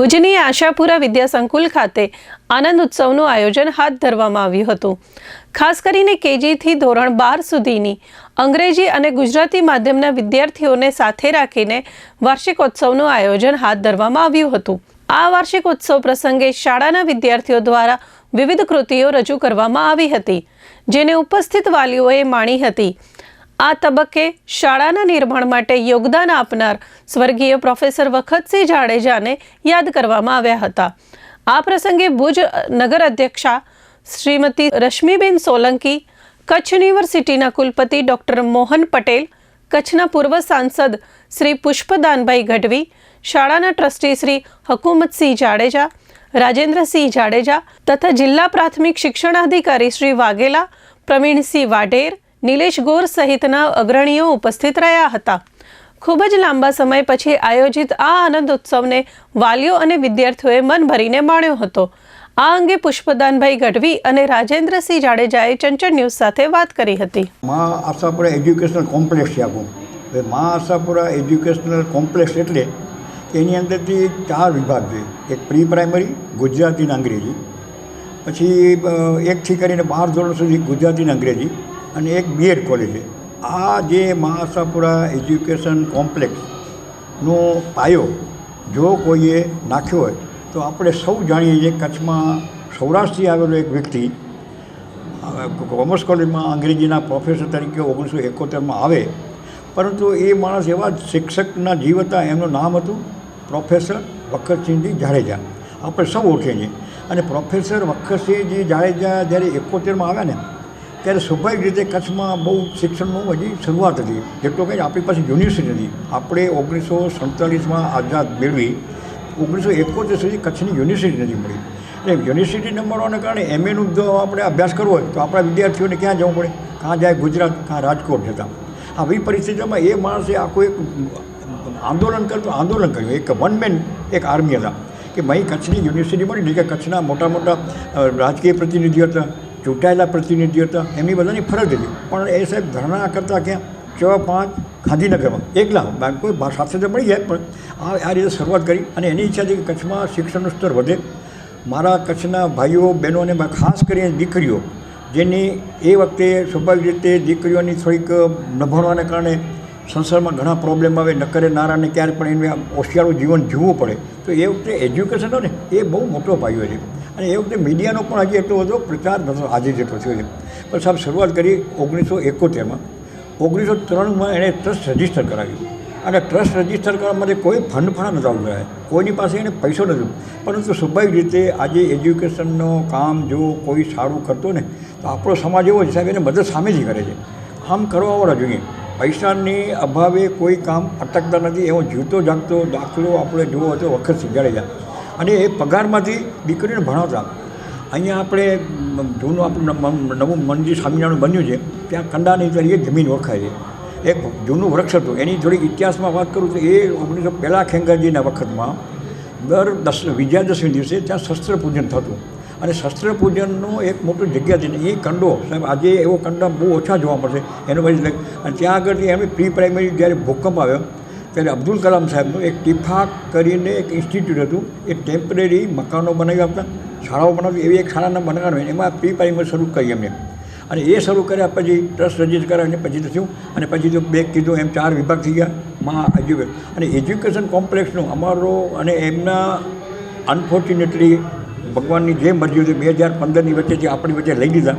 ભુજની આશાપુરા વિદ્યા સંકુલ ખાતે આનંદ ઉત્સવનું આયોજન હાથ ધરવામાં આવ્યું હતું. ખાસ કરીને કેજીથી ધોરણ બાર સુધીની અંગ્રેજી અને ગુજરાતી માધ્યમના વિદ્યાર્થીઓને સાથે રાખીને વાર્ષિકોત્સવનું આયોજન હાથ ધરવામાં આવ્યું હતું. આ વાર્ષિકોત્સવ પ્રસંગે શાળાના વિદ્યાર્થીઓ દ્વારા વિવિધ કૃતિઓ રજૂ કરવામાં આવી હતી, જેને ઉપસ્થિત વાલીઓએ માણી હતી. આ તબક્કે શાળાના નિર્માણ માટે યોગદાન આપનાર સ્વર્ગીય પ્રોફેસર વખતસિંહ જાડેજાને યાદ કરવામાં આવ્યા હતા. આ પ્રસંગે ભુજ નગર અધ્યક્ષા શ્રીમતી રશ્મિબેન સોલંકી, કચ્છ યુનિવર્સિટીના કુલપતિ ડૉક્ટર મોહન પટેલ, કચ્છના પૂર્વ સાંસદ શ્રી પુષ્પદાનભાઈ ગઢવી, શાળાના ટ્રસ્ટી શ્રી હકુમતસિંહ જાડેજા, રાજેન્દ્રસિંહ જાડેજા તથા જિલ્લા પ્રાથમિક શિક્ષણાધિકારી શ્રી વાઘેલા, પ્રવીણસિંહ વાઢેર નિલેશ ગોર સહિતના અગ્રણીઓ ઉપસ્થિત રહ્યા હતા. ખૂબ જ લાંબા સમય પછી આયોજિત આ આનંદ ઉત્સવને વાલીઓ અને વિદ્યાર્થીઓએ મન ભરીને માણ્યો હતો. આ અંગે પુષ્પદાનભાઈ ગઢવી અને રાજેન્દ્રસિંહ જાડેજાએ ચંચળ ન્યૂઝ સાથે વાત કરી હતી. મા આશાપુરા એજ્યુકેશનલ કોમ્પ્લેક્સ છે આપણું હવે મા આશાપુરા એજ્યુકેશનલ કોમ્પ્લેક્સ એટલે એની અંદરથી ચાર વિભાગ છે. એક પ્રી પ્રાઇમરી ગુજરાતી અંગ્રેજી. પછી એકથી કરીને બાર ધોરણ સુધી ગુજરાતી અંગ્રેજી. અને એક બીએડ કોલેજ છે. આ જે મહાસાપુરા એજ્યુકેશન કોમ્પ્લેક્સનો પાયો જો કોઈએ નાખ્યો હોય, તો આપણે સૌ જાણીએ છીએ કચ્છમાં સૌરાષ્ટ્રથી આવેલો એક વ્યક્તિ કોમર્સ કોલેજમાં અંગ્રેજીના પ્રોફેસર તરીકે ઓગણીસો એકોતેરમાં આવે, પરંતુ એ માણસ એવા શિક્ષકના જીવ હતા, એમનું નામ હતું પ્રોફેસર વખતસિંહજી જાડેજા. આપણે સૌ ઓળખીએ છીએ. અને પ્રોફેસર વખતસિંહજી જાડેજા જ્યારે એકોતેરમાં આવ્યા ને ત્યારે સ્વાભાવિક રીતે કચ્છમાં બહુ શિક્ષણનું હજી શરૂઆત હતી. જેટલો કંઈ આપણી પાસે યુનિવર્સિટી હતી. આપણે ઓગણીસો સડતાલીસમાં આઝાદ મેળવી ઓગણીસો એકોતેર સુધી કચ્છની યુનિવર્સિટી નથી મળી. એટલે યુનિવર્સિટી ન મળવાને કારણે એમએનું જો આપણે અભ્યાસ કરવો હોય તો આપણા વિદ્યાર્થીઓને ક્યાં જવું પડે? કાં જાય ગુજરાત? કાં રાજકોટ જતા? આવી પરિસ્થિતિમાં એ માણસે આખું એક આંદોલન કરતું, આંદોલન કર્યું. એક વન મેન એક આર્મી હતા. કે ભાઈ કચ્છની યુનિવર્સિટી મળી કે કચ્છના મોટા મોટા રાજકીય પ્રતિનિધિઓ હતા. ચૂંટાયેલા પ્રતિનિધિઓ હતા એમની બધાની ફરજ હતી. પણ એ સાહેબ ધરણા કરતા ક્યાં? છ, પાંચ, ગાંધીનગરમાં. એકલા. કોઈ સાથે તો મળી જાય, પણ આ આ રીતે શરૂઆત કરી. અને એની ઈચ્છા હતી કે કચ્છમાં શિક્ષણનું સ્તર વધે. મારા કચ્છના ભાઈઓ બહેનોને ખાસ કરીને દીકરીઓ, જેની એ વખતે સ્વાભાવિક રીતે દીકરીઓની થોડીક ન ભણવાને કારણે સંસારમાં ઘણા પ્રોબ્લેમ આવે, નકરે નારાને ક્યારે પણ એને હોશિયારું જીવન જીવવું પડે. તો એ વખતે એજ્યુકેશન ને, એ બહુ મોટો પાયો છે. અને એ વખતે મીડિયાનો પણ હજી એટલો બધો પ્રચાર નહોતો આજે જેટલો થયો છે. પણ સાહેબ, શરૂઆત કરી ઓગણીસો એકોતેરમાં. ઓગણીસો ત્રણમાં એણે ટ્રસ્ટ રજિસ્ટર કરાવ્યું. અને ટ્રસ્ટ રજિસ્ટર કરવા માટે કોઈ ફંડ ફણા નહોતા ઉભરાય કોઈની પાસે એને પૈસો નથી પરંતુ સ્વાભાવિક રીતે આજે એજ્યુકેશનનો કામ જો કોઈ સારું કરતો ને, તો આપણો સમાજ એવો છે સાહેબ, એને મદદ સામેથી કરે છે. આમ કરવાવાળા જોઈએ. પૈસાની અભાવે કોઈ કામ અટકતા નથી. એવો જીવતો જાગતો દાખલો આપણે જોવો તો વખત સિંગાડી જાય અને એ પગારમાંથી દીકરીને ભણાવતા. અહીંયા આપણે જૂનું આપણું નવું મંદિર સ્વામિનારાયણ બન્યું છે, ત્યાં કંડાની તરીકે જમીન ઓળખાય છે. એક જૂનું વૃક્ષ હતું, એની જોડે ઇતિહાસમાં વાત કરું તો એ ઓગણીસો પહેલાં ખેંગારજીના વખતમાં દર દસ, વિજયાદશમી દિવસે ત્યાં શસ્ત્ર પૂજન થતું. અને શસ્ત્ર પૂજનનો એક મોટું જગ્યા છે ને એ કંડો, સાહેબ, આજે એવો કંડા બહુ ઓછા જોવા મળશે એનો પછી અને ત્યાં આગળથી એમની પ્રી પ્રાઇમરી જ્યારે ભૂકંપ આવ્યો ત્યારે અબ્દુલ કલામ સાહેબનું એક ટીફાક કરીને એક ઇન્સ્ટિટ્યૂટ હતું. એ ટેમ્પરરી મકાનો બનાવી આપતા, શાળાઓ બનાવતી એવી એક શાળાના બનાવવાનું એમાં પ્રી પ્રાઇમરી શરૂ કરી એમને. અને એ શરૂ કર્યા પછી ટ્રસ્ટ રજિસ્ટર કર્યા અને પછી તો થયું અને પછી તો બે કીધું, એમ ચાર વિભાગ થઈ ગયા, માં એજ્યુકેશન અને એજ્યુકેશન કોમ્પ્લેક્સનું અમારો અને એમના અનફોર્ચ્યુનેટલી ભગવાનની જે મરજી હતી બે હજાર પંદરની વચ્ચેથી આપણી વચ્ચે લઈ લીધા.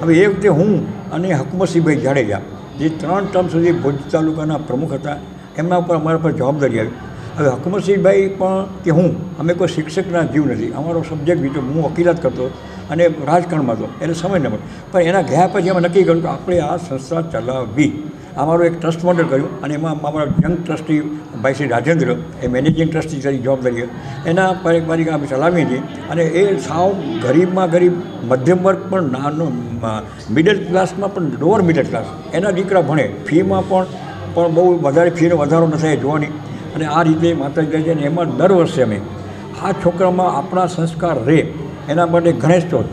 હવે એ વખતે હું અને હકમતસિંહભાઈ જાડેજા, જે ત્રણ ટર્મ સુધી ભુજ તાલુકાના પ્રમુખ હતા એમના ઉપર અમારા પર જવાબદારી આવી. હવે હકમતસિંહભાઈ પણ કે હું, અમે કોઈ શિક્ષકના જીવ નથી. અમારો સબ્જેક્ટ બીજો હું વકીલાત કરતો અને રાજકારણમાં હતો એને સમય ન મળે પણ એના ગયા પછી અમે નક્કી કર્યું કે આપણે આ સંસ્થા ચલાવવી. અમારું એક ટ્રસ્ટ મોડલ કર્યું અને એમાં અમારા યંગ ટ્રસ્ટી ભાઈ શ્રી રાજેન્દ્ર, એ મેનેજિંગ ટ્રસ્ટી તરીકે જવાબદારી. એના પારિવારિક અમે ચલાવીએ છીએ અને એ સાવ ગરીબમાં ગરીબ, મધ્યમ વર્ગ પણ નાનો મિડલ ક્લાસમાં પણ લોઅર મિડલ ક્લાસ એના દીકરા ભણે ફીમાં પણ પણ બહુ વધારે ફીનો વધારો ન થાય જોવાની. અને આ રીતે માતાજી કહે છે અને એમાં દર વર્ષે અમે આ છોકરામાં આપણા સંસ્કાર રહે એના માટે ગણેશ ચોથ.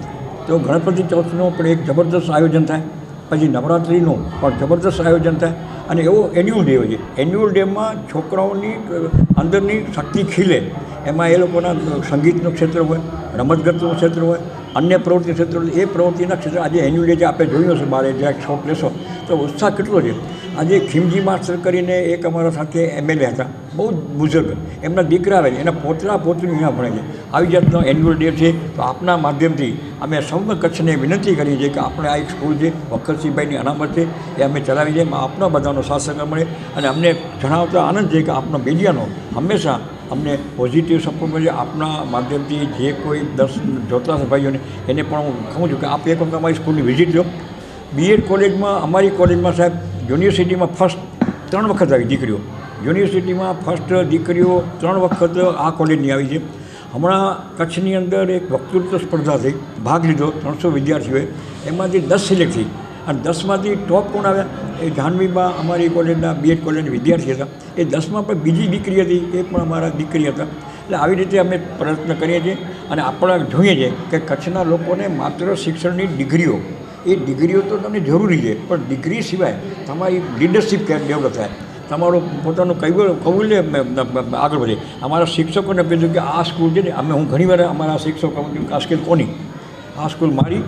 તો ગણપતિ ચોથનો પણ એક જબરદસ્ત આયોજન થાય. પછી નવરાત્રિનું પણ જબરદસ્ત આયોજન થાય. અને એવો એન્યુઅલ ડે હોય છે. એન્યુઅલ ડેમાં છોકરાઓની અંદરની શક્તિ ખીલે. એમાં એ લોકોના સંગીતનું ક્ષેત્ર હોય રમતગતનું ક્ષેત્ર હોય, અન્ય પ્રવૃત્તિ ક્ષેત્ર એ પ્રવૃત્તિના ક્ષેત્ર આજે એન્યુઅલ ડે જે આપણે જોયું હશે બારે જ્યાં શોખ લેશો તો ઉત્સાહ કેટલો છે. આજે ખીમજી માસ્ટર કરીને એક અમારા સાથે એમએલએ હતા. બહુ બુઝુર્ગ. એમના દીકરા આવે છે. એના પોતરા પોતરી અહીંયા ભણે છે. આવી જાતનો એન્યુઅલ ડે છે. તો આપના માધ્યમથી અમે સમગ્ર કચ્છને વિનંતી કરીએ છીએ કે આપણે આ એક સ્કૂલ છે. વખતસિંહભાઈની અનામત છે. એ અમે ચલાવી છે આપના બધાનો સાથ મળે અને અમને જણાવતા આનંદ છે કે આપનો મીડિયાનો હંમેશા અમને પોઝિટિવ સપોર્ટ મળે. આપના માધ્યમથી જે કોઈ દસ જોતા ભાઈઓને, એને પણ હું કહું છું કે આપ એક વખત અમારી સ્કૂલની વિઝિટ લો. બીએડ કોલેજમાં અમારી કોલેજમાં સાહેબ યુનિવર્સિટીમાં ફર્સ્ટ ત્રણ વખત આવી દીકરીઓ. યુનિવર્સિટીમાં ફર્સ્ટ દીકરીઓ ત્રણ વખત આ કોલેજની આવી છે. હમણાં કચ્છની અંદર એક વક્તૃત્વ સ્પર્ધા થઈ, ભાગ લીધો ત્રણસો વિદ્યાર્થીઓએ. એમાંથી દસ સિલેક્ટ થઈ. અને દસમાંથી ટોપ કોણ આવ્યા? એ જાહ્નવીમાં અમારી કોલેજના બીએડ કોલેજના વિદ્યાર્થી હતા. એ દસમાં પણ બીજી દીકરી હતી, એ પણ અમારા દીકરી હતા. એટલે આવી રીતે અમે પ્રયત્ન કરીએ છીએ અને આપણે જોઈએ છીએ કે કચ્છના લોકોને માત્ર શિક્ષણની ડિગ્રીઓ એ ડિગ્રીઓ તો તમને જરૂરી છે, પણ ડિગ્રી સિવાય તમારી લીડરશિપ ડેવલપ થાય? તમારું પોતાનું કૌશલ્ય કૌશલ્ય આગળ વધે. અમારા શિક્ષકોને કીધું કે આ સ્કૂલ છે ને, અમે હું ઘણીવાર અમારા શિક્ષકો આ સ્કૂલ કોની? આ સ્કૂલ મારી,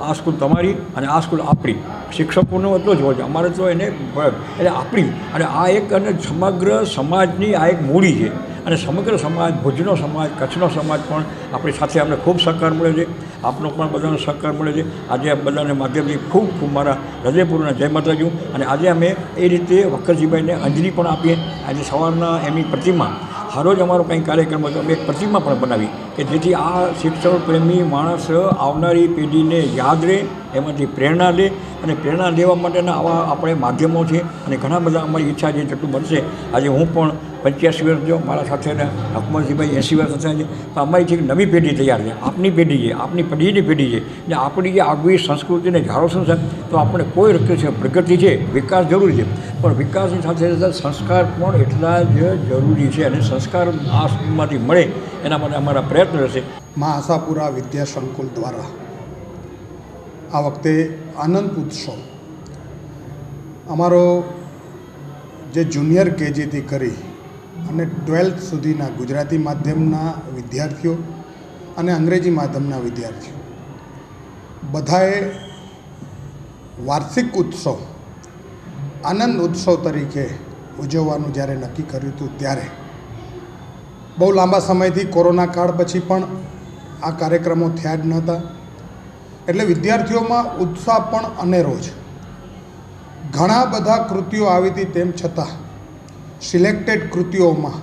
આ સ્કૂલ તમારી અને આ સ્કૂલ આપણી. શિક્ષકોનો એટલો જ હોય છે. અમારે તો એને એટલે આપણી. અને આ એક અને સમગ્ર સમાજની આ એક મૂડી છે. અને સમગ્ર સમાજ, ભુજનો સમાજ, કચ્છનો સમાજ પણ આપણી સાથે અમને ખૂબ સહકાર મળે છે. આપનો પણ બધાનો સહકાર મળે છે. આજે આ બધાને માધ્યમથી ખૂબ ખૂબ મારા હૃદયપૂર્ણ જય માતાજી અને આજે અમે એ રીતે વક્કરજીભાઈને અંજલિ પણ આપીએ. આજે સવારના એમની પ્રતિમા, હરોજ અમારો કંઈ કાર્યક્રમ હતો, અમે એક પ્રતિમા પણ બનાવી કે જેથી આ શિક્ષણ પ્રેમી માણસ આવનારી પેઢીને યાદ રહે, એમાંથી પ્રેરણા લે અને પ્રેરણા લેવા માટેના આવા આપણે માધ્યમો છે અને ઘણા બધા અમારી ઈચ્છા છે જેટલું બનશે. આજે હું પણ પંચ્યાસી વર્ષ જો મારા સાથેના હકમતજીભાઈ એંસી વર્ષ થયા છે. તો અમારી છે નવી પેઢી તૈયાર છે, આપની પેઢી છે, આપની પેઢીની પેઢી છે, ને આપણી જે આગવી સંસ્કૃતિને જાળવશું છે તો આપણે કોઈ રીતે છે, પ્રગતિ છે, વિકાસ જરૂરી છે. પણ વિકાસની સાથે સાથે સંસ્કાર પણ એટલા જ જરૂરી છે અને સંસ્કાર આમાંથી મળે એના માટે અમારા પ્રયત્ન રહેશે. મા આશાપુરા વિદ્યા સંકુલ દ્વારા આ વખતે આનંદ ઉત્સવ. અમારો જે જુનિયર કેજીથી કરી અને ટ્વેલ્થ સુધીના ગુજરાતી માધ્યમના વિદ્યાર્થીઓ અને અંગ્રેજી માધ્યમના વિદ્યાર્થીઓ, બધાએ વાર્ષિક ઉત્સવ, આનંદ ઉત્સવ તરીકે ઉજવવાનું જ્યારે નક્કી કર્યું હતું ત્યારે, બહુ લાંબા સમયથી કોરોના કાળ પછી પણ આ કાર્યક્રમો થયા જ નહોતા. એટલે વિદ્યાર્થીઓમાં ઉત્સાહ પણ અનેરો છે. ઘણા બધા કૃતિઓ આવી હતી તેમ છતાં સિલેક્ટેડ કૃતિઓમાં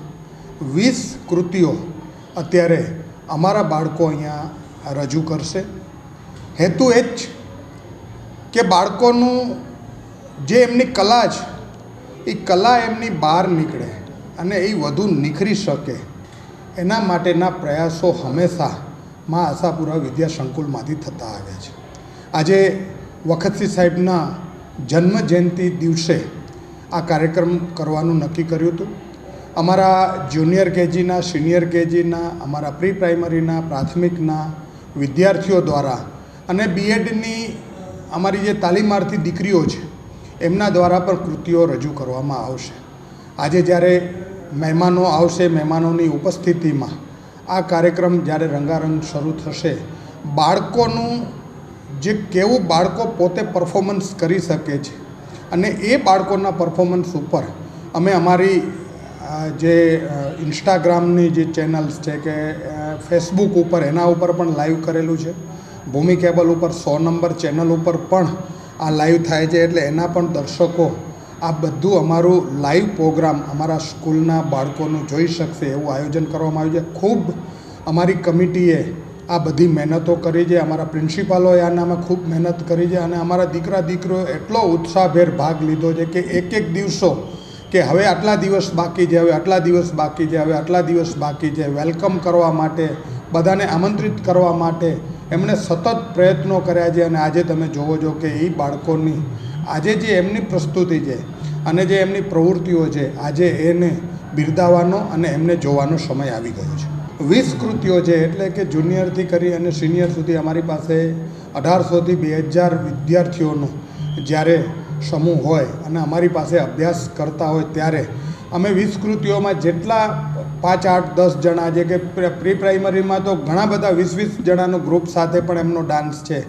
વીસ કૃતિઓ અત્યારે અમારા બાળકો અહીંયા રજૂ કરશે. હેતુ એ જ કે બાળકોનું જે એમની કલા છે, એ કલા એમની બહાર નીકળે અને એ વધુ નિખરી શકે. એના માટેના પ્રયાસો હંમેશા મા આશાપુરા વિદ્યા સંકુલમાંથી થતા આવે છે. આજે વખતસિંહ સાહેબના જન્મ જયંતિ દિવસે આ કાર્યક્રમ કરવાનું નક્કી કર્યું હતું. અમારા જુનિયર કેજીના, સિનિયર કેજીના, અમારા પ્રી પ્રાઇમરીના પ્રાથમિકના વિદ્યાર્થીઓ દ્વારા અને બીએડની અમારી જે તાલીમાર્થી દીકરીઓ છે, એમના દ્વારા પણ કૃતિઓ રજૂ કરવામાં આવશે. આજે જ્યારે મહેમાનો આવશે, મહેમાનોની ઉપસ્થિતિમાં આ કાર્યક્રમ જ્યારે રંગારંગ શરૂ થશે, બાળકોનું જે કેવું બાળકો પોતે પરફોર્મન્સ કરી શકે છે અને એ બાળકોના પરફોર્મન્સ ઉપર અમે અમારી જે ઇન્સ્ટાગ્રામની જે ચેનલ્સ છે કે ફેસબુક ઉપર એના ઉપર પણ લાઈવ કરેલું છે. ભૂમિ કેબલ ઉપર સો નંબર ચેનલ ઉપર પણ આ લાઈવ થાય છે એટલે એના પણ દર્શકો આ બધું અમારું લાઈવ પ્રોગ્રામ અમારા સ્કૂલના બાળકોનું જોઈ શકશે, એવું આયોજન કરવામાં આવ્યું છે. ખૂબ અમારી કમિટીએ આ બધી મહેનતો કરી છે. અમારા પ્રિન્સિપાલોએ આનામાં ખૂબ મહેનત કરી છે અને અમારા દીકરા, દીકરીઓ એટલો ઉત્સાહભેર ભાગ લીધો છે કે એક એક દિવસો કે હવે આટલા દિવસ બાકી છે, હવે આટલા દિવસ બાકી છે, હવે આટલા દિવસ બાકી છે. વેલકમ કરવા માટે, બધાને આમંત્રિત કરવા માટે એમણે સતત પ્રયત્નો કર્યા છે અને આજે તમે જોવો છો કે એ બાળકોની આજે જે એમની પ્રસ્તુતિ છે અને જે એમની પ્રવૃત્તિઓ છે, આજે એને બિરદાવવાનો અને એમને જોવાનો સમય આવી ગયો છે. વીસ કૃતિઓ છે એટલે કે જુનિયરથી કરી અને સિનિયર સુધી અમારી પાસે અઢારસોથી બે હજાર વિદ્યાર્થીઓનું જ્યારે સમૂહ હોય અને અમારી પાસે અભ્યાસ કરતા હોય ત્યારે અમે વીસ કૃતિઓમાં જેટલા પાંચ, આઠ, દસ જણા જે કે પ્રી પ્રાઇમરીમાં તો ઘણા બધા વીસ વીસ જણાનું ગ્રુપ સાથે પણ એમનો ડાન્સ છે.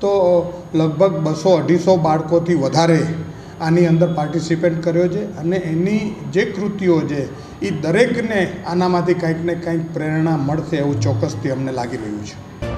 તો લગભગ બસો, અઢીસો બાળકોથી વધારે આની અંદર પાર્ટિસિપેટ કર્યો છે અને એની જે કૃતિઓ છે એ દરેકને આનામાંથી કંઈક ને કંઈક પ્રેરણા મળશે એવું ચોક્કસથી અમને લાગી રહ્યું છે.